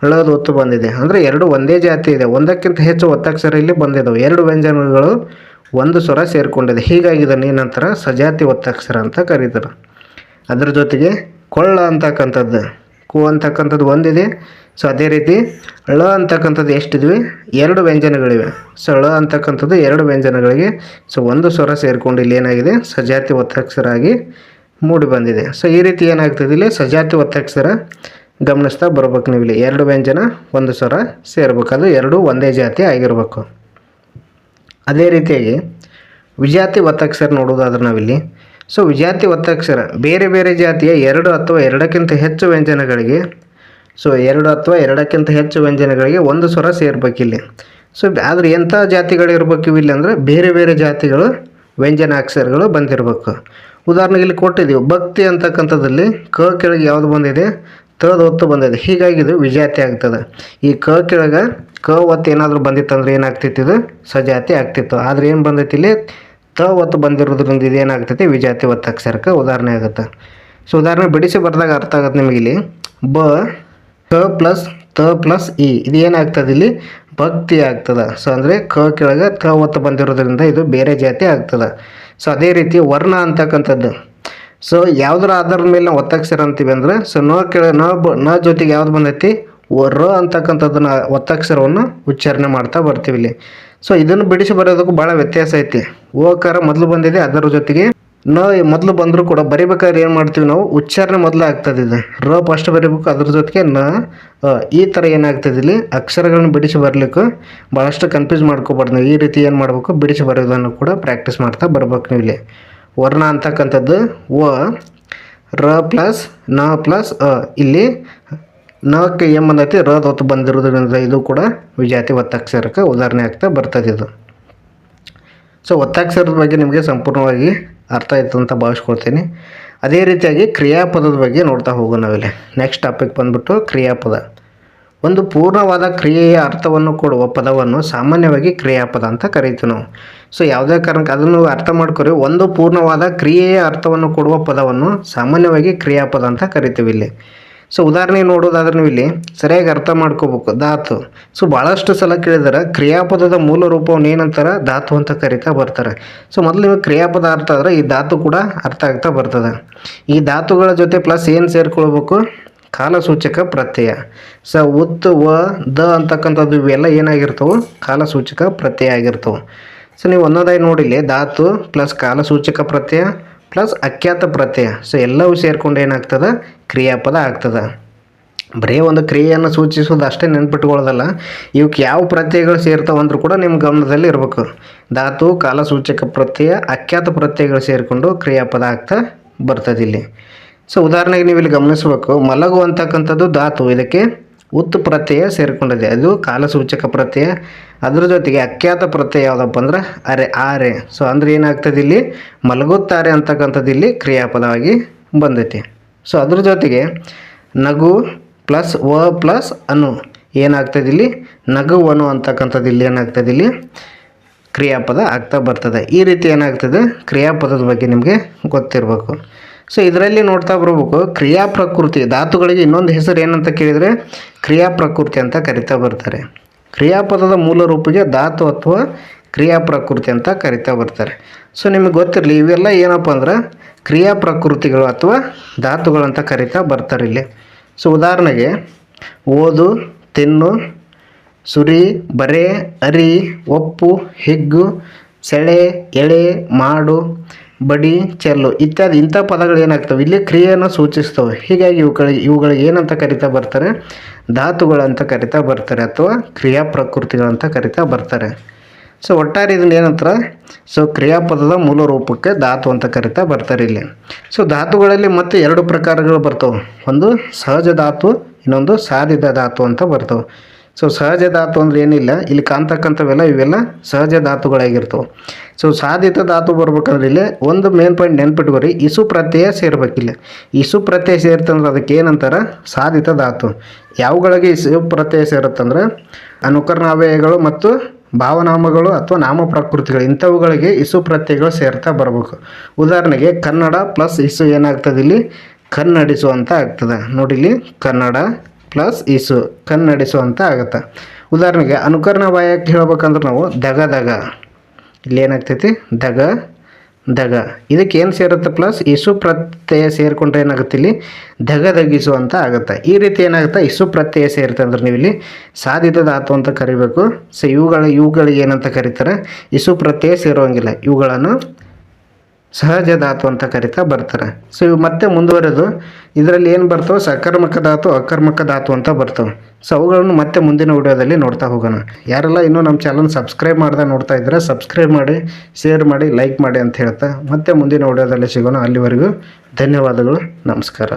ಅಳೋದು ಒತ್ತು ಬಂದಿದೆ. ಅಂದರೆ ಎರಡು ಒಂದೇ ಜಾತಿ ಇದೆ. ಒಂದಕ್ಕಿಂತ ಹೆಚ್ಚು ಒತ್ತಕ್ಷರ ಇಲ್ಲಿ ಬಂದಿದ್ದಾವೆ ಎರಡು ವ್ಯಂಜನಗಳು ಒಂದು ಸ್ವರ ಸೇರಿಕೊಂಡಿದೆ. ಹೀಗಾಗಿ ಇದನ್ನು ಏನಂತಾರೆ ಸಜಾತಿ ಒತ್ತಕ್ಷರ ಅಂತ ಕರೀತಾರೆ. ಅದ್ರ ಜೊತೆಗೆ ಕೊಳ್ಳ ಅಂತಕ್ಕಂಥದ್ದು. ಕು ಅಂತಕ್ಕಂಥದ್ದು ಒಂದಿದೆ. ಸೊ ಅದೇ ರೀತಿ ಳ ಅಂತಕ್ಕಂಥದ್ದು ಎಷ್ಟಿದ್ವಿ? ಎರಡು ವ್ಯಂಜನಗಳಿವೆ. ಸೊ ಳ ಅಂತಕ್ಕಂಥದ್ದು ಎರಡು ವ್ಯಂಜನಗಳಿಗೆ ಸೊ ಒಂದು ಸ್ವರ ಸೇರಿಕೊಂಡು ಇಲ್ಲಿ ಏನಾಗಿದೆ? ಸಜಾತಿ ಒತ್ತಕ್ಷರಾಗಿ ಮೂಡಿ ಬಂದಿದೆ. ಸೊ ಈ ರೀತಿ ಏನಾಗ್ತದೆ? ಇಲ್ಲಿ ಸಜಾತಿ ಒತ್ತಕ್ಷರ ಗಮನಿಸ್ತಾ ಬರ್ಬೇಕು ನೀವು ಇಲ್ಲಿ. ಎರಡು ವ್ಯಂಜನ, ಒಂದು ಸ್ವರ ಸೇರ್ಬೇಕು. ಅದು ಎರಡು ಒಂದೇ ಜಾತಿ ಆಗಿರಬೇಕು. ಅದೇ ರೀತಿಯಾಗಿ ವಿಜಾತಿ ಒತ್ತಕ್ಷರ ನೋಡೋದಾದ್ರೆ ನಾವಿಲ್ಲಿ ಸೊ ವಿಜಾತಿ ಒತ್ತಕ್ಷರ, ಬೇರೆ ಬೇರೆ ಜಾತಿಯ ಎರಡು ಅಥವಾ ಎರಡಕ್ಕಿಂತ ಹೆಚ್ಚು ವ್ಯಂಜನಗಳಿಗೆ, ಸೊ ಎರಡು ಅಥವಾ ಎರಡಕ್ಕಿಂತ ಹೆಚ್ಚು ವ್ಯಂಜನಗಳಿಗೆ ಒಂದು ಸ್ವರ ಸೇರ್ಬೇಕಿಲ್ಲಿ. ಸೊ ಆದರೆ ಎಂಥ ಜಾತಿಗಳು ಇರಬೇಕು ಇಲ್ಲಿ ಅಂದರೆ ಬೇರೆ ಬೇರೆ ಜಾತಿಗಳು ವ್ಯಂಜನ ಅಕ್ಷರಗಳು ಬಂದಿರಬೇಕು. ಉದಾಹರಣೆಗೆ ಇಲ್ಲಿ ಕೊಟ್ಟಿದ್ದೀವಿ, ಭಕ್ತಿ ಅಂತಕ್ಕಂಥದ್ದಲ್ಲಿ ಕ ಕೆಳಗೆ ಯಾವುದು ಬಂದಿದೆ? ತದ ಒತ್ತು ಬಂದಿದೆ. ಹೀಗಾಗಿ ಇದು ವಿಜಾತಿ ಆಗ್ತದೆ. ಈ ಕ ಕೆಳಗೆ ಕ ಒತ್ತು ಏನಾದರೂ ಬಂದಿತ್ತಂದ್ರೆ ಏನಾಗ್ತಿತ್ತು ಇದು? ಸಜಾತಿ ಆಗ್ತಿತ್ತು. ಆದರೆ ಏನು ಬಂದೈತಿ ಇಲ್ಲಿ? ತ ಒತ್ತು ಬಂದಿರೋದ್ರಿಂದ ಇದು ಏನಾಗ್ತೈತಿ ವಿಜಾತಿ ಒತ್ತಕ್ಷರಕ್ಕೆ ಉದಾಹರಣೆ ಆಗುತ್ತೆ. ಸೊ ಉದಾಹರಣೆ ಬಿಡಿಸಿ ಬರೆದಾಗ ಅರ್ಥ ಆಗುತ್ತೆ ನಿಮಗೆ ಇಲ್ಲಿ. ಬ, ಕ ಪ್ಲಸ್ ತ ಪ್ಲಸ್ ಇ. ಇದು ಏನಾಗ್ತದೆ ಇಲ್ಲಿ? ಭಕ್ತಿ ಆಗ್ತದೆ. ಸೊ ಅಂದರೆ ಕ ಕೆಳಗೆ ತ ಒತ್ತು ಬಂದಿರೋದ್ರಿಂದ ಇದು ಬೇರೆ ಜಾತಿ ಆಗ್ತದೆ. ಸೊ ಅದೇ ರೀತಿ ವರ್ಣ ಅಂತಕ್ಕಂಥದ್ದು. ಸೊ ಯಾವುದರ ಆಧಾರದ ಮೇಲೆ ನಾವು ಒತ್ತಕ್ಷರ ಅಂತೀವಿ ಅಂದ್ರೆ ಸೊ ನ ಕೆಳ, ನ ಬ, ನ ಜೊತೆಗೆ ಯಾವ್ದು ಬಂದೈತಿ? ರ ಅಂತಕ್ಕಂಥದ್ದನ್ನು ಒತ್ತಕ್ಷರವನ್ನು ಉಚ್ಚಾರಣೆ ಮಾಡ್ತಾ ಬರ್ತೀವಿ ಇಲ್ಲಿ. ಸೊ ಇದನ್ನು ಬಿಡಿಸಿ ಬರೋದಕ್ಕೂ ಭಾಳ ವ್ಯತ್ಯಾಸ ಐತಿ. ಓಕಾರ ಮೊದಲು ಬಂದಿದೆ, ಅದರ ಜೊತೆಗೆ ನ ಮೊದಲು ಬಂದರೂ ಕೂಡ ಬರಿಬೇಕಾದ್ರೆ ಏನು ಮಾಡ್ತೀವಿ ನಾವು? ಉಚ್ಚಾರಣೆ ಮೊದಲು ಆಗ್ತದೆ ಇದು. ರ ಫಸ್ಟ್ ಬರಿಬೇಕು, ಅದ್ರ ಜೊತೆಗೆ ನ ಈ ಥರ ಏನಾಗ್ತದೆ ಇಲ್ಲಿ? ಅಕ್ಷರಗಳನ್ನು ಬಿಡಿಸಿ ಬರಲಿಕ್ಕೆ ಭಾಳಷ್ಟು ಕನ್ಫ್ಯೂಸ್ ಮಾಡ್ಕೋಬಾರ್ದು ನಾವು. ಈ ರೀತಿ ಏನು ಮಾಡಬೇಕು? ಬಿಡಿಸಿ ಬರೋದನ್ನು ಕೂಡ ಪ್ರಾಕ್ಟೀಸ್ ಮಾಡ್ತಾ ಬರ್ಬೇಕು ನೀವು ಇಲ್ಲಿ. ವರ್ಣ ಅಂತಕ್ಕಂಥದ್ದು, ವ, ರ ಪ್ಲಸ್ನ ಪ್ಲಸ್ ಅ. ಇಲ್ಲಿ ನಕ್ಕೆ ಎಂ ಅಂದೈತಿ ರದ್ ಹೊತ್ತು ಬಂದಿರೋದ್ರಿಂದ ಇದು ಕೂಡ ವಿಜಾತಿ ಒತ್ತಾಕ್ಷರಕ್ಕೆ ಉದಾಹರಣೆ ಆಗ್ತಾ ಬರ್ತದೆ ಇದು. ಸೊ ಒತ್ತಾಕ್ಷರದ ಬಗ್ಗೆ ನಿಮಗೆ ಸಂಪೂರ್ಣವಾಗಿ ಅರ್ಥ ಆಯ್ತು ಅಂತ ಭಾವಿಸ್ಕೊಳ್ತೀನಿ. ಅದೇ ರೀತಿಯಾಗಿ ಕ್ರಿಯಾಪದದ ಬಗ್ಗೆ ನೋಡ್ತಾ ಹೋಗೋಣ ನಾವಿಲ್ಲಿ. ನೆಕ್ಸ್ಟ್ ಟಾಪಿಕ್ ಬಂದ್ಬಿಟ್ಟು ಕ್ರಿಯಾಪದ. ಒಂದು ಪೂರ್ಣವಾದ ಕ್ರಿಯೆಯ ಅರ್ಥವನ್ನು ಕೊಡುವ ಪದವನ್ನು ಸಾಮಾನ್ಯವಾಗಿ ಕ್ರಿಯಾಪದ ಅಂತ ಕರೀತೀವಿ ನಾವು. ಸೊ ಯಾವುದೇ ಕಾರಣಕ್ಕೆ ಅದನ್ನು ಅರ್ಥ ಮಾಡ್ಕೊರಿ. ಒಂದು ಪೂರ್ಣವಾದ ಕ್ರಿಯೆಯ ಅರ್ಥವನ್ನು ಕೊಡುವ ಪದವನ್ನು ಸಾಮಾನ್ಯವಾಗಿ ಕ್ರಿಯಾಪದ ಅಂತ ಕರಿತೀವಿ ಇಲ್ಲಿ. ಸೊ ಉದಾಹರಣೆ ನೋಡೋದಾದ್ರೆ ನೀವು ಇಲ್ಲಿ ಸರಿಯಾಗಿ ಅರ್ಥ ಮಾಡ್ಕೋಬೇಕು. ಧಾತು. ಸೊ ಭಾಳಷ್ಟು ಸಲ ಕೇಳಿದ್ರೆ, ಕ್ರಿಯಾಪದದ ಮೂಲ ರೂಪವನ್ನು ಏನಂತಾರೆ? ಧಾತು ಅಂತ ಕರಿತಾ ಬರ್ತಾರೆ. ಸೊ ಮೊದಲು ನೀವು ಕ್ರಿಯಾಪದ ಅರ್ಥ ಆದರೆ ಈ ಧಾತು ಕೂಡ ಅರ್ಥ ಆಗ್ತಾ ಬರ್ತದೆ. ಈ ಧಾತುಗಳ ಜೊತೆ ಪ್ಲಸ್ ಏನು ಸೇರ್ಕೊಳ್ಬೇಕು? ಕಾಲಸೂಚಕ ಪ್ರತ್ಯಯ. ಸೊ ಉತ್, ವ, ದ ಅಂತಕ್ಕಂಥದ್ದು ಇವೆಲ್ಲ ಏನಾಗಿರ್ತವೆ? ಕಾಲಸೂಚಕ ಪ್ರತ್ಯಯ ಆಗಿರ್ತವೆ. ಸೊ ನೀವು ಒಂದೊಂದಾಗಿ ನೋಡಿಲ್ಲಿ ಧಾತು ಪ್ಲಸ್ ಕಾಲಸೂಚಕ ಪ್ರತ್ಯಯ. ಪ್ಲಸ್ ಅಖ್ಯಾತ ಪ್ರತ್ಯಯ. ಸೊ ಎಲ್ಲವೂ ಸೇರಿಕೊಂಡು ಏನಾಗ್ತದೆ? ಕ್ರಿಯಾಪದ ಆಗ್ತದೆ. ಬರೀ ಒಂದು ಕ್ರಿಯೆಯನ್ನು ಸೂಚಿಸೋದು ಅಷ್ಟೇ ನೆನ್ಪಿಟ್ಕೊಳ್ಳೋದಲ್ಲ. ಇವಕ್ಕೆ ಯಾವ ಪ್ರತ್ಯಯಗಳು ಸೇರ್ತಾವೆ ಅಂದರೂ ಕೂಡ ನಿಮ್ಮ ಗಮನದಲ್ಲಿ ಇರಬೇಕು. ಧಾತು ಕಾಲಸೂಚಕ ಪ್ರತ್ಯಯ, ಅಖ್ಯಾತ ಪ್ರತ್ಯಯಗಳು ಸೇರಿಕೊಂಡು ಕ್ರಿಯಾಪದ ಆಗ್ತಾ ಬರ್ತದೆ ಇಲ್ಲಿ. ಸೊ ಉದಾಹರಣೆಗೆ ನೀವು ಇಲ್ಲಿ ಗಮನಿಸಬೇಕು. ಮಲಗು ಅಂತಕ್ಕಂಥದ್ದು ಧಾತು. ಇದಕ್ಕೆ ಉತ್ತು ಪ್ರತ್ಯಯ ಸೇರಿಕೊಂಡಿದೆ. ಅದು ಕಾಲಸೂಚಕ ಪ್ರತ್ಯಯ. ಅದ್ರ ಜೊತೆಗೆ ಅಖ್ಯಾತ ಪ್ರತ್ಯಯ ಯಾವುದಪ್ಪ ಅಂದ್ರೆ ಅರೆ, ಆರೆ. ಸೊ ಅಂದ್ರೆ ಏನಾಗ್ತದೆ ಇಲ್ಲಿ? ಮಲಗುತ್ತಾರೆ ಅಂತಕ್ಕಂಥದ್ದು ಇಲ್ಲಿ ಕ್ರಿಯಾಪದವಾಗಿ ಬಂದೈತಿ. ಸೊ ಅದ್ರ ಜೊತೆಗೆ ನಗು ಪ್ಲಸ್ ವ ಪ್ಲಸ್ ಅನು ಏನಾಗ್ತದೆ ಇಲ್ಲಿ? ನಗುವನು ಅಂತಕ್ಕಂಥದ್ದು ಇಲ್ಲಿ ಏನಾಗ್ತದೆ ಇಲ್ಲಿ? ಕ್ರಿಯಾಪದ ಆಗ್ತಾ ಬರ್ತದೆ. ಈ ರೀತಿ ಏನಾಗ್ತದೆ? ಕ್ರಿಯಾಪದದ ಬಗ್ಗೆ ನಿಮಗೆ ಗೊತ್ತಿರಬೇಕು. ಸೊ ಇದರಲ್ಲಿ ನೋಡ್ತಾ ಬರಬೇಕು, ಕ್ರಿಯಾ ಪ್ರಕೃತಿ, ಧಾತುಗಳಿಗೆ ಇನ್ನೊಂದು ಹೆಸರು ಏನಂತ ಕೇಳಿದರೆ, ಕ್ರಿಯಾ ಪ್ರಕೃತಿ ಅಂತ ಕರಿತಾ ಬರ್ತಾರೆ. ಕ್ರಿಯಾಪದದ ಮೂಲ ರೂಪಿಗೆ ಧಾತು ಅಥವಾ ಕ್ರಿಯಾ ಪ್ರಕೃತಿ ಅಂತ ಕರಿತಾ ಬರ್ತಾರೆ. ಸೊ ನಿಮಗೆ ಗೊತ್ತಿರಲಿ, ಇವೆಲ್ಲ ಏನಪ್ಪ ಅಂದ್ರೆ ಕ್ರಿಯಾ ಪ್ರಕೃತಿಗಳು ಅಥವಾ ಧಾತುಗಳಂತ ಕರಿತಾ ಬರ್ತಾರೆ ಇಲ್ಲಿ. ಸೊ ಉದಾಹರಣೆಗೆ, ಓದು, ತಿನ್ನು, ಸುರಿ, ಬರೆ, ಅರಿ, ಒಪ್ಪು, ಹಿಗ್ಗು, ಸೆಳೆ, ಎಳೆ, ಮಾಡು ಬಡಿ, ಚೆಲ್ಲು ಇತ್ಯಾದಿ ಇಂಥ ಪದಗಳು ಏನಾಗ್ತವೆ? ಇಲ್ಲಿ ಕ್ರಿಯೆಯನ್ನು ಸೂಚಿಸ್ತವೆ. ಹೀಗಾಗಿ ಇವುಗಳಿಗೆ ಇವುಗಳಿಗೆ ಏನಂತ ಕರಿತಾ ಬರ್ತಾರೆ? ಧಾತುಗಳಂತ ಕರಿತಾ ಬರ್ತಾರೆ ಅಥವಾ ಕ್ರಿಯಾ ಪ್ರಕೃತಿಗಳಂತ ಕರಿತಾ ಬರ್ತಾರೆ. ಸೊ ಒಟ್ಟಾರೆ ಇದನ್ನ ಏನಂತಾರೆ? ಸೊ ಕ್ರಿಯಾಪದದ ಮೂಲ ರೂಪಕ್ಕೆ ಧಾತು ಅಂತ ಕರಿತಾ ಬರ್ತಾರೆ ಇಲ್ಲಿ. ಸೊ ಧಾತುಗಳಲ್ಲಿ ಮತ್ತೆ ಎರಡು ಪ್ರಕಾರಗಳು ಬರ್ತವೆ. ಒಂದು ಸಹಜ ಧಾತು, ಇನ್ನೊಂದು ಸಾಧಿತ ಧಾತು ಅಂತ ಬರ್ತವೆ. ಸೊ ಸಹಜ ಧಾತು ಅಂದ್ರೆ ಏನಿಲ್ಲ. ಇಲ್ಲಿ ಕಾಣ್ತಕ್ಕಂಥವೆಲ್ಲ ಇವೆಲ್ಲ ಸಹಜ ಧಾತುಗಳಾಗಿರ್ತವೆ. ಸೊ ಸಾಧಿತ ಧಾತು ಬರ್ಬೇಕಂದ್ರೆ ಇಲ್ಲಿ ಒಂದು ಮೇನ್ ಪಾಯಿಂಟ್ ನೆನ್ಪಿಟ್ಕೋರಿ. ಇಸು ಪ್ರತ್ಯಯ ಸೇರ್ಬೇಕಿಲ್ಲ ಇಸು ಪ್ರತ್ಯಯ ಸೇರ್ತಂದ್ರೆ ಅದಕ್ಕೆ ಏನಂತಾರೆ? ಸಾಧಿತ ಧಾತು. ಯಾವುಗಳಿಗೆ ಇಸು ಪ್ರತ್ಯಯ ಸೇರುತ್ತಂದ್ರೆ? ಅನುಕರಣಾವ್ಯಯಗಳು ಮತ್ತು ಭಾವನಾಮಗಳು ಅಥವಾ ನಾಮ ಪ್ರಕೃತಿಗಳು. ಇಂಥವುಗಳಿಗೆ ಇಸು ಪ್ರತ್ಯಯಗಳು ಸೇರ್ತಾ ಬರಬೇಕು. ಉದಾಹರಣೆಗೆ ಕನ್ನಡ ಪ್ಲಸ್ ಇಸು ಏನಾಗ್ತದೆ ಇಲ್ಲಿ? ಕನ್ನಡಿಸು ಅಂತ ಆಗ್ತದೆ ನೋಡಿಲಿ ಕನ್ನಡ ಪ್ಲಸ್ ಇಸು ಕನ್ನಡಿಸು ಅಂತ ಆಗುತ್ತೆ. ಉದಾಹರಣೆಗೆ ಅನುಕರಣ ವಾಯಕ್ಕೆ ಹೇಳ್ಬೇಕಂದ್ರೆ ನಾವು ದಗ ದಗ. ಇಲ್ಲಿ ಏನಾಗ್ತೈತಿ? ದಗ ದಗ. ಇದಕ್ಕೆ ಏನು ಸೇರುತ್ತೆ ಪ್ಲಸ್ ಇಸು ಪ್ರತ್ಯಯ ಸೇರಿಕೊಂಡ್ರೆ ಏನಾಗುತ್ತೆ ಇಲ್ಲಿ? ದಗದಗಿಸು ಅಂತ ಆಗುತ್ತೆ. ಈ ರೀತಿ ಏನಾಗುತ್ತೆ? ಇಸು ಪ್ರತ್ಯಯ ಸೇರುತ್ತೆ ಅಂದ್ರೆ ನೀವು ಇಲ್ಲಿ ಸಾಧಿತ ಧಾತು ಅಂತ ಕರಿಬೇಕು. ಸೊ ಇವುಗಳ, ಇವುಗಳಿಗೆ ಏನಂತ ಕರೀತಾರೆ? ಇಸು ಪ್ರತ್ಯಯ ಸೇರೋಂಗಿಲ್ಲ. ಇವುಗಳನ್ನು ಸಹಜ ಧಾತು ಅಂತ ಕರಿತಾ ಬರ್ತಾರೆ. ಸೊ ಇವು ಮತ್ತೆ ಮುಂದುವರೆದು, ಇದರಲ್ಲಿ ಏನು ಬರ್ತವೆ ಸಕರ್ಮಕ ಧಾತು, ಅಕರ್ಮಕ ಧಾತು ಅಂತ ಬರ್ತವೆ. ಸೊ ಅವುಗಳನ್ನು ಮತ್ತೆ ಮುಂದಿನ ವಿಡಿಯೋದಲ್ಲಿ ನೋಡ್ತಾ ಹೋಗೋಣ. ಯಾರೆಲ್ಲ ಇನ್ನೂ ನಮ್ಮ ಚಾನಲ್ ಸಬ್ಸ್ಕ್ರೈಬ್ ಮಾಡ್ದೆ ನೋಡ್ತಾ ಇದ್ದರೆ ಸಬ್ಸ್ಕ್ರೈಬ್ ಮಾಡಿ, ಶೇರ್ ಮಾಡಿ, ಲೈಕ್ ಮಾಡಿ ಅಂತ ಹೇಳ್ತಾ ಮತ್ತೆ ಮುಂದಿನ ವಿಡಿಯೋದಲ್ಲಿ ಸಿಗೋಣ. ಅಲ್ಲಿವರೆಗೂ ಧನ್ಯವಾದಗಳು, ನಮಸ್ಕಾರ.